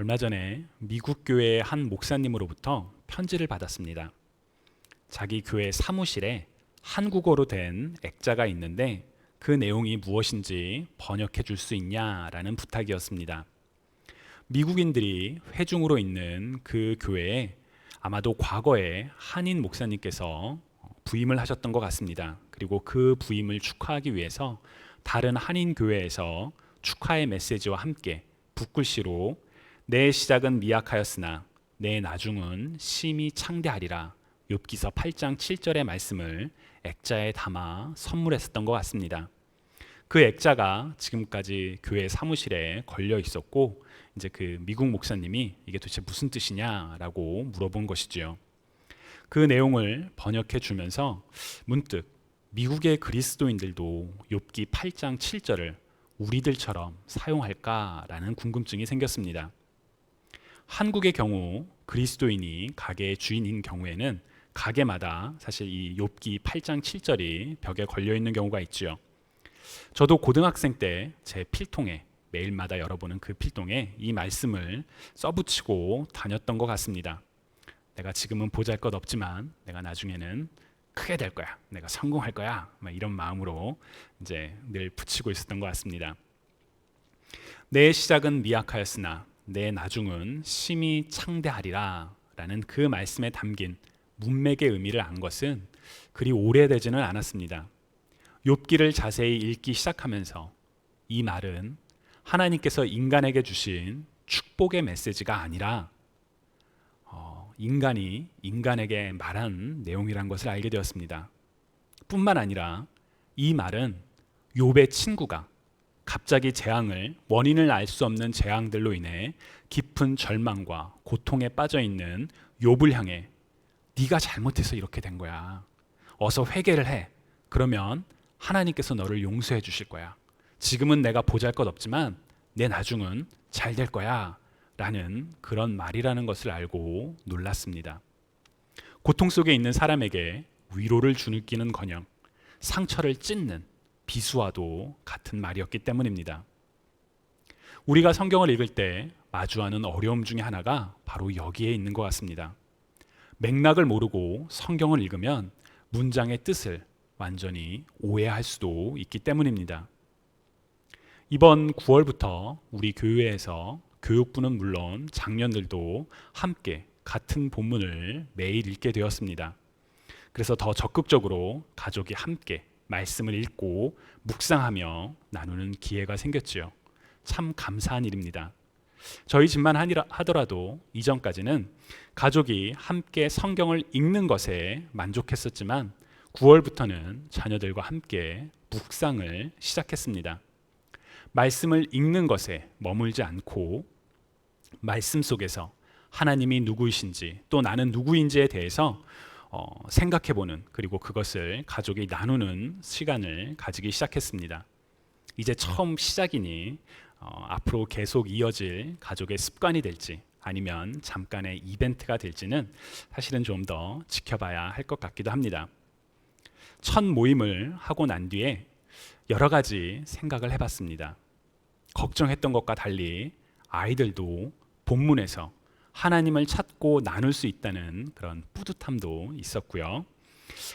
얼마 전에 미국 교회의 한 목사님으로부터 편지를 받았습니다. 자기 교회 사무실에 한국어로 된 액자가 있는데 그 내용이 무엇인지 번역해 줄 수 있냐라는 부탁이었습니다. 미국인들이 회중으로 있는 그 교회에 아마도 과거에 한인 목사님께서 부임을 하셨던 것 같습니다. 그리고 그 부임을 축하하기 위해서 다른 한인 교회에서 축하의 메시지와 함께 붓글씨로 내 시작은 미약하였으나 내 나중은 심히 창대하리라 욥기서 8장 7절의 말씀을 액자에 담아 선물했었던 것 같습니다. 그 액자가 지금까지 교회 사무실에 걸려 있었고 이제 그 미국 목사님이 이게 도대체 무슨 뜻이냐라고 물어본 것이지요. 그 내용을 번역해 주면서 문득 미국의 그리스도인들도 욥기 8장 7절을 우리들처럼 사용할까라는 궁금증이 생겼습니다. 한국의 경우 그리스도인이 가게의 주인인 경우에는 가게마다 사실 이 욥기 8장 7절이 벽에 걸려 있는 경우가 있지요. 저도 고등학생 때 제 필통에 매일마다 열어보는 그 필통에 이 말씀을 써붙이고 다녔던 것 같습니다. 내가 지금은 보잘것 없지만 내가 나중에는 크게 될 거야. 내가 성공할 거야. 이런 마음으로 이제 늘 붙이고 있었던 것 같습니다. 내 시작은 미약하였으나 내 나중은 심히 창대하리라라는 그 말씀에 담긴 문맥의 의미를 안 것은 그리 오래되지는 않았습니다. 욥기를 자세히 읽기 시작하면서 이 말은 하나님께서 인간에게 주신 축복의 메시지가 아니라 어, 인간이 인간에게 말한 내용이란 것을 알게 되었습니다. 뿐만 아니라 이 말은 욥의 친구가 갑자기 재앙을 원인을 알 수 없는 재앙들로 인해 깊은 절망과 고통에 빠져 있는 욥을 향해 네가 잘못해서 이렇게 된 거야. 어서 회개를 해. 그러면 하나님께서 너를 용서해 주실 거야. 지금은 내가 보잘것 없지만 내 나중은 잘 될 거야. 라는 그런 말이라는 것을 알고 놀랐습니다. 고통 속에 있는 사람에게 위로를 주는 거녕 상처를 찢는 비수와도 같은 말이었기 때문입니다. 우리가 성경을 읽을 때 마주하는 어려움 중에 하나가 바로 여기에 있는 것 같습니다. 맥락을 모르고 성경을 읽으면 문장의 뜻을 완전히 오해할 수도 있기 때문입니다. 이번 9월부터 우리 교회에서 교육부는 물론 장년들도 함께 같은 본문을 매일 읽게 되었습니다. 그래서 더 적극적으로 가족이 함께 말씀을 읽고 묵상하며 나누는 기회가 생겼지요. 참 감사한 일입니다. 저희 집만 하더라도 이전까지는 가족이 함께 성경을 읽는 것에 만족했었지만 9월부터는 자녀들과 함께 묵상을 시작했습니다. 말씀을 읽는 것에 머물지 않고 말씀 속에서 하나님이 누구이신지 또 나는 누구인지에 대해서 어, 생각해보는 그리고 그것을 가족이 나누는 시간을 가지기 시작했습니다. 이제 처음 시작이니 어, 앞으로 계속 이어질 가족의 습관이 될지 아니면 잠깐의 이벤트가 될지는 사실은 좀 더 지켜봐야 할 것 같기도 합니다. 첫 모임을 하고 난 뒤에 여러 가지 생각을 해봤습니다. 걱정했던 것과 달리 아이들도 본문에서 하나님을 찾고 나눌 수 있다는 그런 뿌듯함도 있었고요.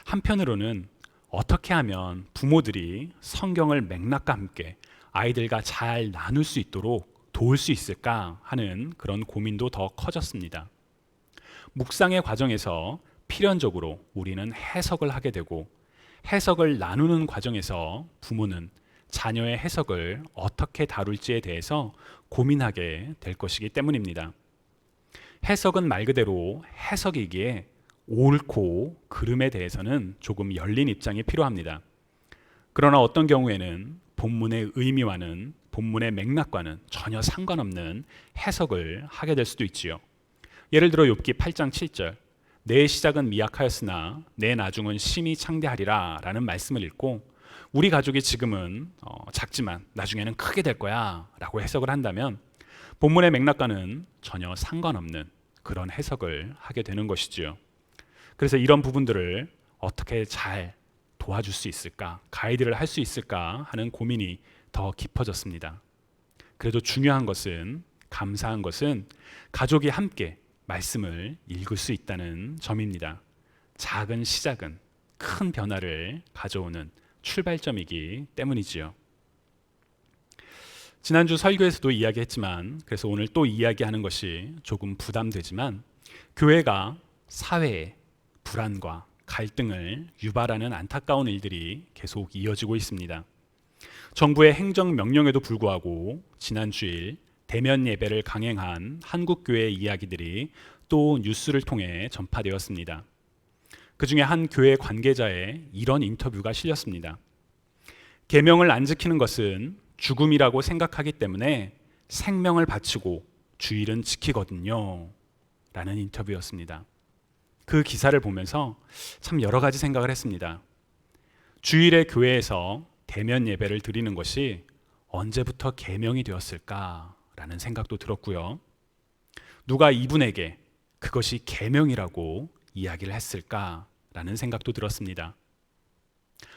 한편으로는 어떻게 하면 부모들이 성경을 맥락과 함께 아이들과 잘 나눌 수 있도록 도울 수 있을까 하는 그런 고민도 더 커졌습니다. 묵상의 과정에서 필연적으로 우리는 해석을 하게 되고 해석을 나누는 과정에서 부모는 자녀의 해석을 어떻게 다룰지에 대해서 고민하게 될 것이기 때문입니다. 해석은 말 그대로 해석이기에 옳고 그름에 대해서는 조금 열린 입장이 필요합니다. 그러나 어떤 경우에는 본문의 의미와는 본문의 맥락과는 전혀 상관없는 해석을 하게 될 수도 있지요. 예를 들어 욥기 8장 7절 내 시작은 미약하였으나 내 나중은 심히 창대하리라라는 말씀을 읽고 우리 가족이 지금은 어, 작지만 나중에는 크게 될 거야라고 해석을 한다면 본문의 맥락과는 전혀 상관없는 그런 해석을 하게 되는 것이지요. 그래서 이런 부분들을 어떻게 잘 도와줄 수 있을까, 가이드를 할 수 있을까 하는 고민이 더 깊어졌습니다. 그래도 중요한 것은 감사한 것은 가족이 함께 말씀을 읽을 수 있다는 점입니다. 작은 시작은 큰 변화를 가져오는 출발점이기 때문이지요. 지난주 설교에서도 이야기했지만 그래서 오늘 또 이야기하는 것이 조금 부담되지만 교회가 사회에 불안과 갈등을 유발하는 안타까운 일들이 계속 이어지고 있습니다. 정부의 행정 명령에도 불구하고 지난 주일 대면 예배를 강행한 한국 교회의 이야기들이 또 뉴스를 통해 전파되었습니다. 그 중에 한 교회 관계자의 이런 인터뷰가 실렸습니다. 계명을 안 지키는 것은 죽음이라고 생각하기 때문에 생명을 바치고 주일은 지키거든요. 라는 인터뷰였습니다. 그 기사를 보면서 참 여러 가지 생각을 했습니다. 주일에 교회에서 대면 예배를 드리는 것이 언제부터 계명이 되었을까라는 생각도 들었고요. 누가 이분에게 그것이 계명이라고 이야기를 했을까라는 생각도 들었습니다.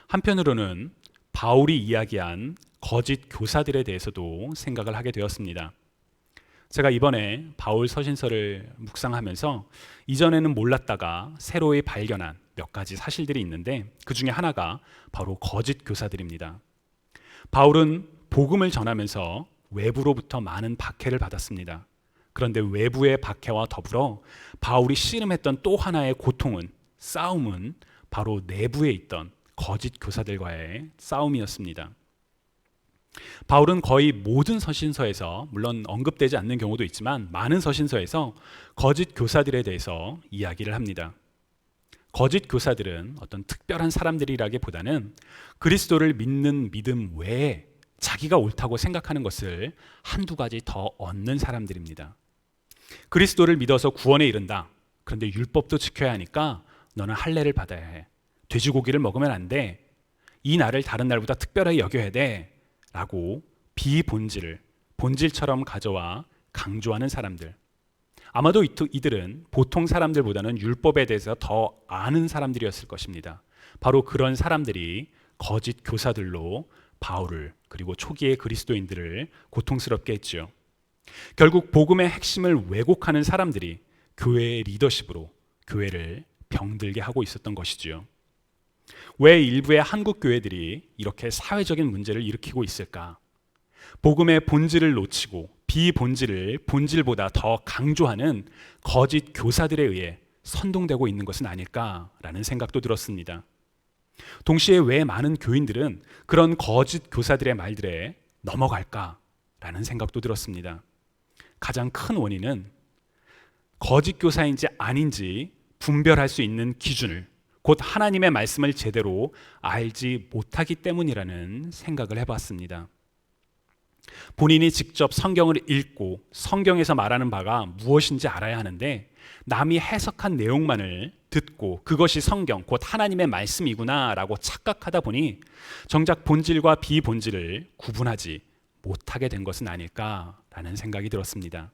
한편으로는 바울이 이야기한 거짓 교사들에 대해서도 생각을 하게 되었습니다. 제가 이번에 바울 서신서를 묵상하면서 이전에는 몰랐다가 새로이 발견한 몇 가지 사실들이 있는데 그 중에 하나가 바로 거짓 교사들입니다. 바울은 복음을 전하면서 외부로부터 많은 박해를 받았습니다. 그런데 외부의 박해와 더불어 바울이 씨름했던 또 하나의 고통은 싸움은 바로 내부에 있던 거짓 교사들과의 싸움이었습니다. 바울은 거의 모든 서신서에서 물론 언급되지 않는 경우도 있지만 많은 서신서에서 거짓 교사들에 대해서 이야기를 합니다. 거짓 교사들은 어떤 특별한 사람들이라기보다는 그리스도를 믿는 믿음 외에 자기가 옳다고 생각하는 것을 한두 가지 더 얻는 사람들입니다. 그리스도를 믿어서 구원에 이른다. 그런데 율법도 지켜야 하니까 너는 할례를 받아야 해. 돼지고기를 먹으면 안 돼. 이 날을 다른 날보다 특별하게 여겨야 돼. 라고 비본질을 본질처럼 가져와 강조하는 사람들. 아마도 이들은 보통 사람들보다는 율법에 대해서 더 아는 사람들이었을 것입니다. 바로 그런 사람들이 거짓 교사들로 바울을 그리고 초기의 그리스도인들을 고통스럽게 했죠. 결국 복음의 핵심을 왜곡하는 사람들이 교회의 리더십으로 교회를 병들게 하고 있었던 것이지요. 왜 일부의 한국 교회들이 이렇게 사회적인 문제를 일으키고 있을까? 복음의 본질을 놓치고 비본질을 본질보다 더 강조하는 거짓 교사들에 의해 선동되고 있는 것은 아닐까라는 생각도 들었습니다. 동시에 왜 많은 교인들은 그런 거짓 교사들의 말들에 넘어갈까라는 생각도 들었습니다. 가장 큰 원인은 거짓 교사인지 아닌지 분별할 수 있는 기준을 곧 하나님의 말씀을 제대로 알지 못하기 때문이라는 생각을 해봤습니다. 본인이 직접 성경을 읽고 성경에서 말하는 바가 무엇인지 알아야 하는데 남이 해석한 내용만을 듣고 그것이 성경, 곧 하나님의 말씀이구나라고 착각하다 보니 정작 본질과 비본질을 구분하지 못하게 된 것은 아닐까라는 생각이 들었습니다.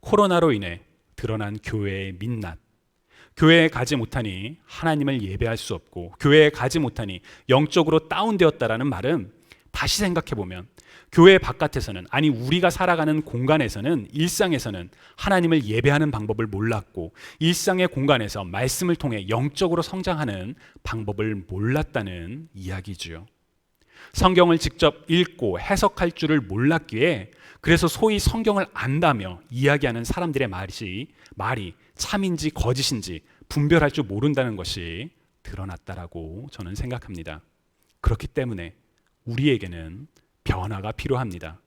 코로나로 인해 드러난 교회의 민낯, 교회에 가지 못하니 하나님을 예배할 수 없고 교회에 가지 못하니 영적으로 다운되었다라는 말은 다시 생각해 보면 교회 바깥에서는 아니 우리가 살아가는 공간에서는 일상에서는 하나님을 예배하는 방법을 몰랐고 일상의 공간에서 말씀을 통해 영적으로 성장하는 방법을 몰랐다는 이야기지요. 성경을 직접 읽고 해석할 줄을 몰랐기에 그래서 소위 성경을 안다며 이야기하는 사람들의 말이 말이 참인지 거짓인지 분별할 줄 모른다는 것이 드러났다라고 저는 생각합니다. 그렇기 때문에 우리에게는 변화가 필요합니다.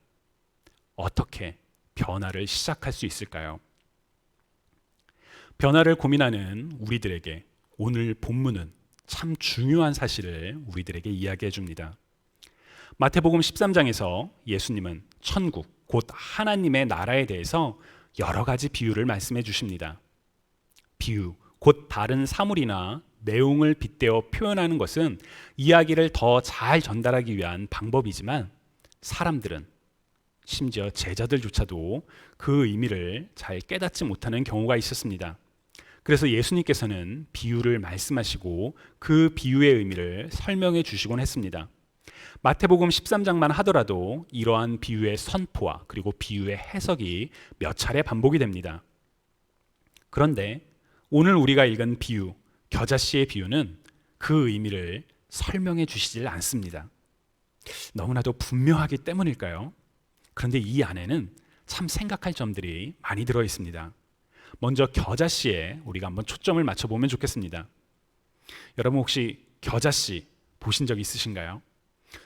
어떻게 변화를 시작할 수 있을까요? 변화를 고민하는 우리들에게 오늘 본문은 참 중요한 사실을 우리들에게 이야기해 줍니다. 마태복음 13장에서 예수님은 천국, 곧 하나님의 나라에 대해서 여러 가지 비유를 말씀해 주십니다. 비유, 곧 다른 사물이나 내용을 빗대어 표현하는 것은 이야기를 더 잘 전달하기 위한 방법이지만 사람들은 심지어 제자들조차도 그 의미를 잘 깨닫지 못하는 경우가 있었습니다. 그래서 예수님께서는 비유를 말씀하시고 그 비유의 의미를 설명해 주시곤 했습니다. 마태복음 13장만 하더라도 이러한 비유의 선포와 그리고 비유의 해석이 몇 차례 반복이 됩니다. 그런데 오늘 우리가 읽은 비유, 겨자씨의 비유는 그 의미를 설명해 주시질 않습니다. 너무나도 분명하기 때문일까요? 그런데 이 안에는 참 생각할 점들이 많이 들어 있습니다. 먼저 겨자씨에 우리가 한번 초점을 맞춰 보면 좋겠습니다. 여러분 혹시 겨자씨 보신 적 있으신가요?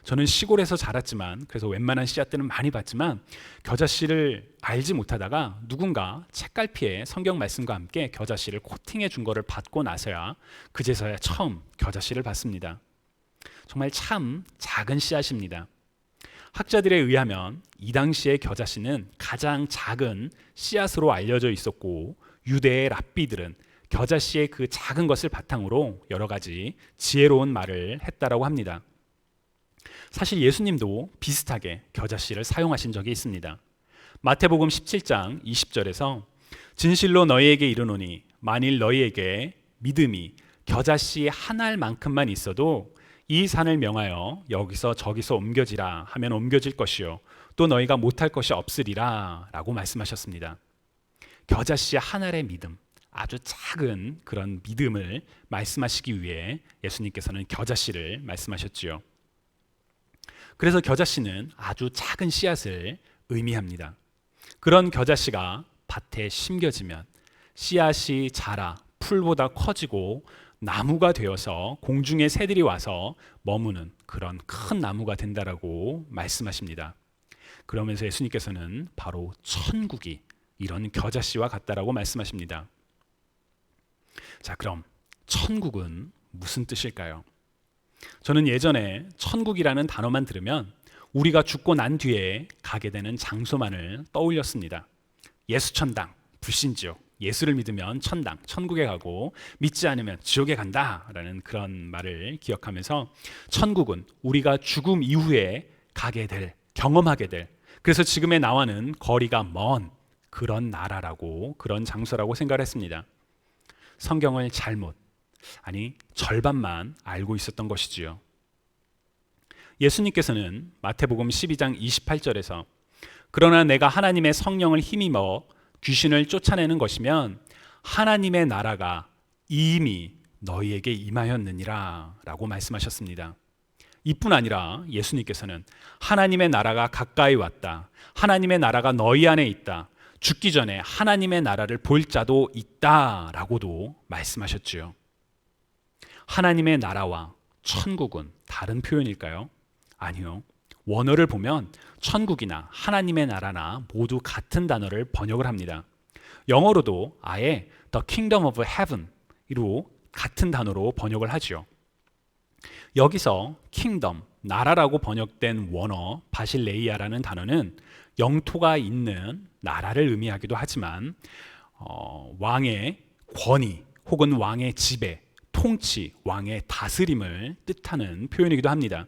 저는 시골에서 자랐지만 그래서 웬만한 씨앗들은 많이 봤지만 겨자씨를 알지 못하다가 누군가 책갈피에 성경 말씀과 함께 겨자씨를 코팅해 준 거를 받고 나서야 그제서야 처음 겨자씨를 봤습니다. 정말 참 작은 씨앗입니다. 학자들에 의하면 이 당시의 겨자씨는 가장 작은 씨앗으로 알려져 있었고 유대의 랍비들은 겨자씨의 그 작은 것을 바탕으로 여러 가지 지혜로운 말을 했다라고 합니다. 사실 예수님도 비슷하게 겨자씨를 사용하신 적이 있습니다. 마태복음 17장 20절에서 진실로 너희에게 이르노니 만일 너희에게 믿음이 겨자씨 한 알만큼만 있어도 이 산을 명하여 여기서 저기서 옮겨지라 하면 옮겨질 것이요 또 너희가 못할 것이 없으리라라고 말씀하셨습니다. 겨자씨 한 알의 믿음 아주 작은 그런 믿음을 말씀하시기 위해 예수님께서는 겨자씨를 말씀하셨지요. 그래서 겨자씨는 아주 작은 씨앗을 의미합니다. 그런 겨자씨가 밭에 심겨지면 씨앗이 자라 풀보다 커지고 나무가 되어서 공중의 새들이 와서 머무는 그런 큰 나무가 된다라고 말씀하십니다. 그러면서 예수님께서는 바로 천국이 이런 겨자씨와 같다라고 말씀하십니다. 자, 그럼 천국은 무슨 뜻일까요? 저는 예전에 천국이라는 단어만 들으면 우리가 죽고 난 뒤에 가게 되는 장소만을 떠올렸습니다. 예수 천당, 불신지옥, 예수를 믿으면 천당, 천국에 가고 믿지 않으면 지옥에 간다라는 그런 말을 기억하면서 천국은 우리가 죽음 이후에 가게 될, 경험하게 될, 그래서 지금의 나와는 거리가 먼 그런 나라라고 그런 장소라고 생각했습니다. 성경을 잘못 아니 절반만 알고 있었던 것이지요. 예수님께서는 마태복음 12장 28절에서 그러나 내가 하나님의 성령을 힘입어 귀신을 쫓아내는 것이면 하나님의 나라가 이미 너희에게 임하였느니라 라고 말씀하셨습니다. 이뿐 아니라 예수님께서는 하나님의 나라가 가까이 왔다. 하나님의 나라가 너희 안에 있다. 죽기 전에 하나님의 나라를 볼 자도 있다 라고도 말씀하셨지요. 하나님의 나라와 천국은 다른 표현일까요? 아니요. 원어를 보면 천국이나 하나님의 나라나 모두 같은 단어를 번역을 합니다. 영어로도 아예 The Kingdom of Heaven으로 같은 단어로 번역을 하죠. 여기서 킹덤, 나라라고 번역된 원어 바실레이아라는 단어는 영토가 있는 나라를 의미하기도 하지만 어, 왕의 권위 혹은 왕의 지배, 통치, 왕의 다스림을 뜻하는 표현이기도 합니다.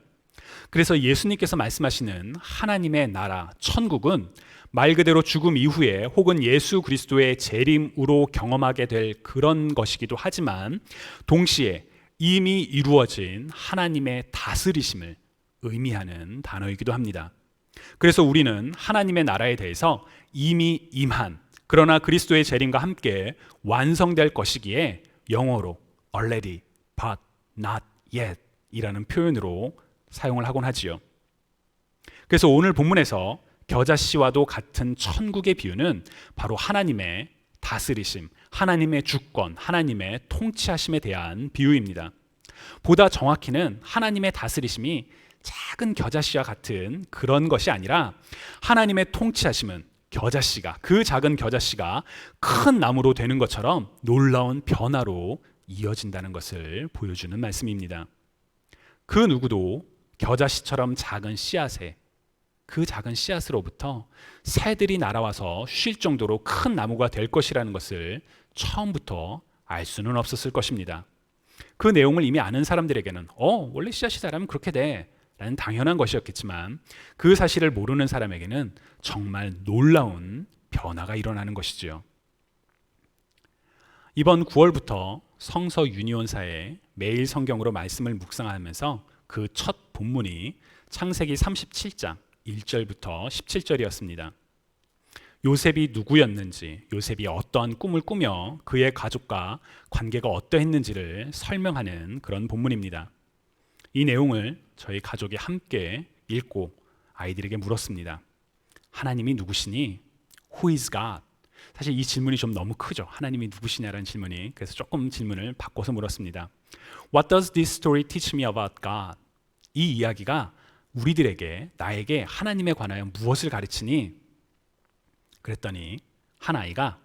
그래서 예수님께서 말씀하시는 하나님의 나라, 천국은 말 그대로 죽음 이후에 혹은 예수 그리스도의 재림으로 경험하게 될 그런 것이기도 하지만 동시에 이미 이루어진 하나님의 다스리심을 의미하는 단어이기도 합니다. 그래서 우리는 하나님의 나라에 대해서 이미 임한 그러나 그리스도의 재림과 함께 완성될 것이기에 영어로 already but not yet 이라는 표현으로 사용을 하곤 하지요. 그래서 오늘 본문에서 겨자씨와도 같은 천국의 비유는 바로 하나님의 다스리심, 하나님의 주권, 하나님의 통치하심에 대한 비유입니다. 보다 정확히는 하나님의 다스리심이 작은 겨자씨와 같은 그런 것이 아니라 하나님의 통치하심은 겨자씨가 그 작은 겨자씨가 큰 나무로 되는 것처럼 놀라운 변화로 이어진다는 것을 보여주는 말씀입니다. 그 누구도 겨자씨처럼 작은 씨앗에 그 작은 씨앗으로부터 새들이 날아와서 쉴 정도로 큰 나무가 될 것이라는 것을 처음부터 알 수는 없었을 것입니다. 그 내용을 이미 아는 사람들에게는 어 원래 씨앗이 자라면 그렇게 돼라는 당연한 것이었겠지만 그 사실을 모르는 사람에게는 정말 놀라운 변화가 일어나는 것이지요. 이번 9월부터 성서 유니온사에 매일 성경으로 말씀을 묵상하면서 그 첫 본문이 창세기 37장 1절부터 17절이었습니다. 요셉이 누구였는지, 요셉이 어떠한 꿈을 꾸며 그의 가족과 관계가 어떠했는지를 설명하는 그런 본문입니다. 이 내용을 저희 가족이 함께 읽고 아이들에게 물었습니다. 하나님이 누구시니? Who is God? 사실 이 질문이 좀 너무 크죠. 하나님이 누구시냐라는 질문이. 그래서 조금 질문을 바꿔서 물었습니다. What does this story teach me about God? 이 이야기가 우리들에게 나에게 하나님에 관하여 무엇을 가르치니? 그랬더니 한 아이가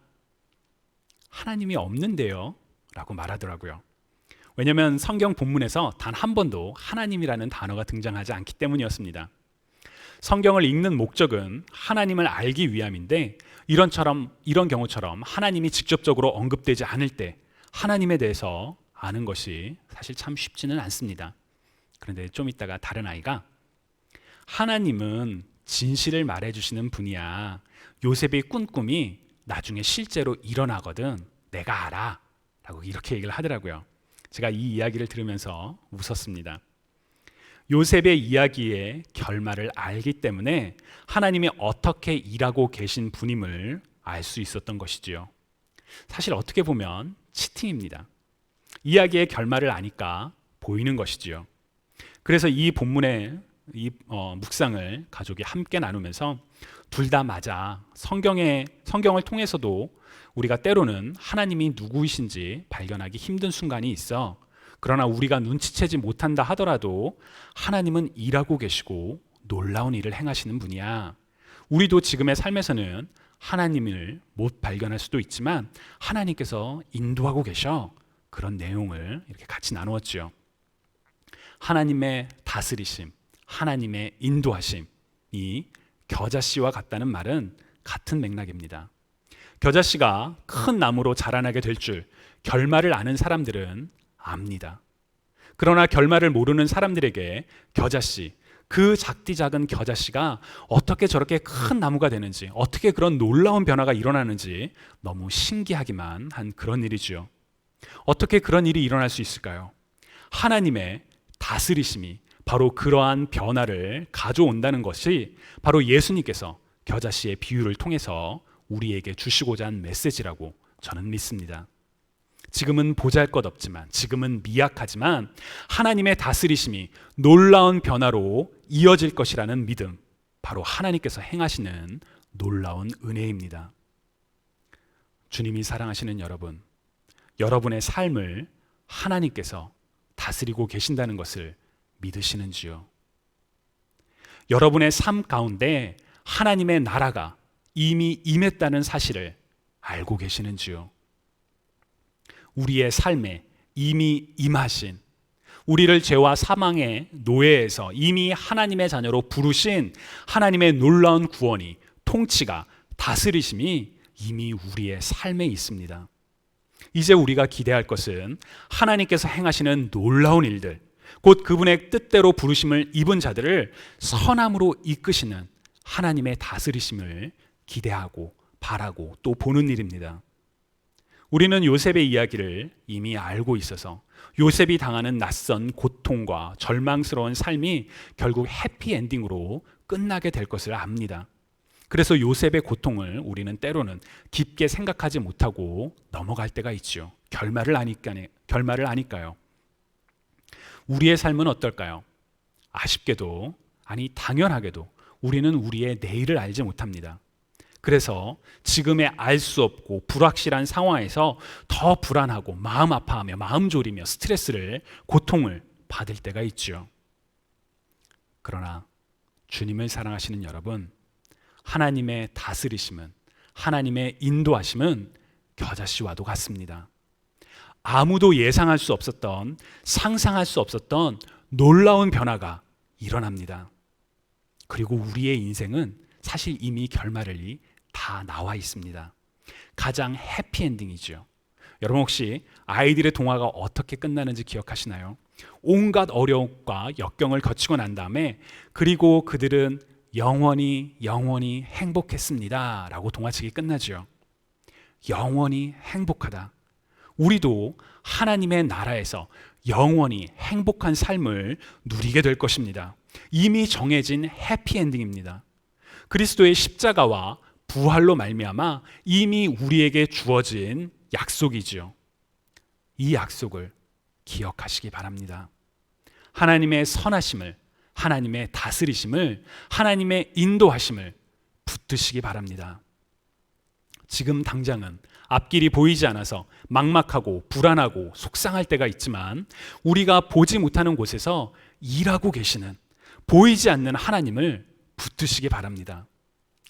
하나님이 없는데요. 라고 말하더라고요. 왜냐하면 성경 본문에서 단 한 번도 하나님이라는 단어가 등장하지 않기 때문이었습니다. 성경을 읽는 목적은 하나님을 알기 위함인데 이런처럼 이런 경우처럼 하나님이 직접적으로 언급되지 않을 때 하나님에 대해서 아는 것이 사실 참 쉽지는 않습니다. 그런데 좀 있다가 다른 아이가 하나님은 진실을 말해 주시는 분이야. 요셉이 꾼 꿈이 나중에 실제로 일어나거든. 내가 알아. 라고 이렇게 얘기를 하더라고요. 제가 이 이야기를 들으면서 웃었습니다. 요셉의 이야기의 결말을 알기 때문에 하나님이 어떻게 일하고 계신 분임을 알 수 있었던 것이지요. 사실 어떻게 보면 치팅입니다. 이야기의 결말을 아니까 보이는 것이지요. 그래서 이 본문의 이 어, 묵상을 가족이 함께 나누면서 둘 다 맞아. 성경의 성경을 통해서도 우리가 때로는 하나님이 누구이신지 발견하기 힘든 순간이 있어. 그러나 우리가 눈치채지 못한다 하더라도 하나님은 일하고 계시고 놀라운 일을 행하시는 분이야. 우리도 지금의 삶에서는 하나님을 못 발견할 수도 있지만 하나님께서 인도하고 계셔. 그런 내용을 이렇게 같이 나누었죠. 하나님의 다스리심, 하나님의 인도하심이 겨자씨와 같다는 말은 같은 맥락입니다. 겨자씨가 큰 나무로 자라나게 될 줄 결말을 아는 사람들은 압니다. 그러나 결말을 모르는 사람들에게 겨자씨, 그 작디 작은 겨자씨가 어떻게 저렇게 큰 나무가 되는지, 어떻게 그런 놀라운 변화가 일어나는지 너무 신기하기만 한 그런 일이지요. 어떻게 그런 일이 일어날 수 있을까요? 하나님의 다스리심이 바로 그러한 변화를 가져온다는 것이 바로 예수님께서 겨자씨의 비유를 통해서 우리에게 주시고자 한 메시지라고 저는 믿습니다. 지금은 보잘 것 없지만, 지금은 미약하지만, 하나님의 다스리심이 놀라운 변화로 이어질 것이라는 믿음, 바로 하나님께서 행하시는 놀라운 은혜입니다. 주님이 사랑하시는 여러분, 여러분의 삶을 하나님께서 다스리고 계신다는 것을 믿으시는지요? 여러분의 삶 가운데 하나님의 나라가 이미 임했다는 사실을 알고 계시는지요? 우리의 삶에 이미 임하신 우리를 죄와 사망의 노예에서 이미 하나님의 자녀로 부르신 하나님의 놀라운 구원이 통치가 다스리심이 이미 우리의 삶에 있습니다. 이제 우리가 기대할 것은 하나님께서 행하시는 놀라운 일들, 곧 그분의 뜻대로 부르심을 입은 자들을 선함으로 이끄시는 하나님의 다스리심을 기대하고 바라고 또 보는 일입니다. 우리는 요셉의 이야기를 이미 알고 있어서 요셉이 당하는 낯선 고통과 절망스러운 삶이 결국 해피엔딩으로 끝나게 될 것을 압니다. 그래서 요셉의 고통을 우리는 때로는 깊게 생각하지 못하고 넘어갈 때가 있죠. 결말을 아니까, 결말을 아니까요. 우리의 삶은 어떨까요? 아쉽게도, 아니, 당연하게도 우리는 우리의 내일을 알지 못합니다. 그래서 지금의 알 수 없고 불확실한 상황에서 더 불안하고 마음 아파하며 마음 졸이며 스트레스를 고통을 받을 때가 있죠. 그러나 주님을 사랑하시는 여러분, 하나님의 다스리심은 하나님의 인도하심은 겨자씨와도 같습니다. 아무도 예상할 수 없었던 상상할 수 없었던 놀라운 변화가 일어납니다. 그리고 우리의 인생은 사실 이미 결말이 다 나와 있습니다. 가장 해피엔딩이죠. 여러분 혹시 아이들의 동화가 어떻게 끝나는지 기억하시나요? 온갖 어려움과 역경을 거치고 난 다음에 그리고 그들은 영원히 영원히 행복했습니다. 라고 동화책이 끝나죠. 영원히 행복하다. 우리도 하나님의 나라에서 영원히 행복한 삶을 누리게 될 것입니다. 이미 정해진 해피엔딩입니다. 그리스도의 십자가와 부활로 말미암아 이미 우리에게 주어진 약속이지요. 이 약속을 기억하시기 바랍니다. 하나님의 선하심을, 하나님의 다스리심을, 하나님의 인도하심을 붙드시기 바랍니다. 지금 당장은 앞길이 보이지 않아서 막막하고 불안하고 속상할 때가 있지만 우리가 보지 못하는 곳에서 일하고 계시는 보이지 않는 하나님을 붙드시기 바랍니다.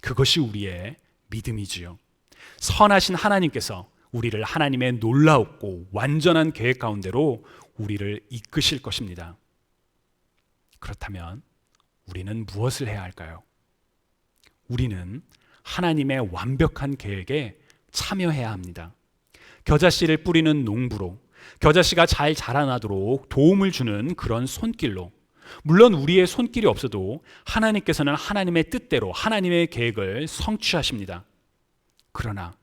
그것이 우리의 믿음이지요. 선하신 하나님께서 우리를 하나님의 놀라웠고 완전한 계획 가운데로 우리를 이끄실 것입니다. 그렇다면 우리는 무엇을 해야 할까요? 우리는 하나님의 완벽한 계획에 참여해야 합니다. 겨자씨를 뿌리는 농부로 겨자씨가 잘 자라나도록 도움을 주는 그런 손길로 물론 우리의 손길이 없어도 하나님께서는 하나님의 뜻대로 하나님의 계획을 성취하십니다. 그러나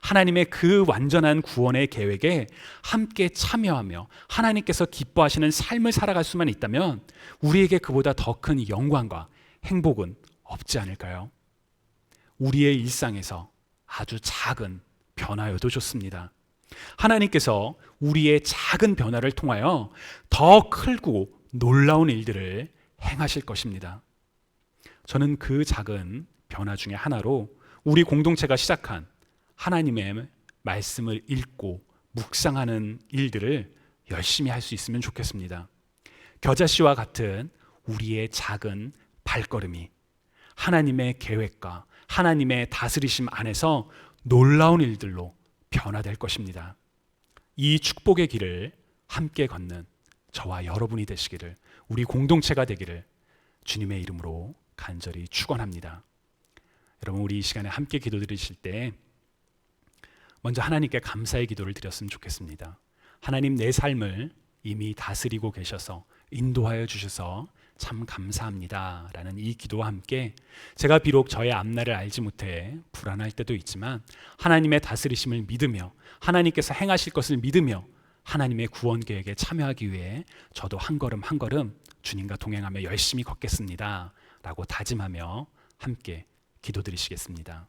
하나님의 그 완전한 구원의 계획에 함께 참여하며 하나님께서 기뻐하시는 삶을 살아갈 수만 있다면 우리에게 그보다 더 큰 영광과 행복은 없지 않을까요? 우리의 일상에서 아주 작은 변화여도 좋습니다. 하나님께서 우리의 작은 변화를 통하여 더 크고 놀라운 일들을 행하실 것입니다. 저는 그 작은 변화 중에 하나로 우리 공동체가 시작한 하나님의 말씀을 읽고 묵상하는 일들을 열심히 할 수 있으면 좋겠습니다. 겨자 씨와 같은 우리의 작은 발걸음이 하나님의 계획과 하나님의 다스리심 안에서 놀라운 일들로 변화될 것입니다. 이 축복의 길을 함께 걷는 저와 여러분이 되시기를 우리 공동체가 되기를 주님의 이름으로 간절히 축원합니다. 여러분 우리 이 시간에 함께 기도드리실 때 먼저 하나님께 감사의 기도를 드렸으면 좋겠습니다. 하나님 내 삶을 이미 다스리고 계셔서 인도하여 주셔서 참 감사합니다. 라는 이 기도와 함께 제가 비록 저의 앞날을 알지 못해 불안할 때도 있지만 하나님의 다스리심을 믿으며 하나님께서 행하실 것을 믿으며 하나님의 구원 계획에 참여하기 위해 저도 한 걸음 한 걸음 주님과 동행하며 열심히 걷겠습니다. 라고 다짐하며 함께 기도드리시겠습니다.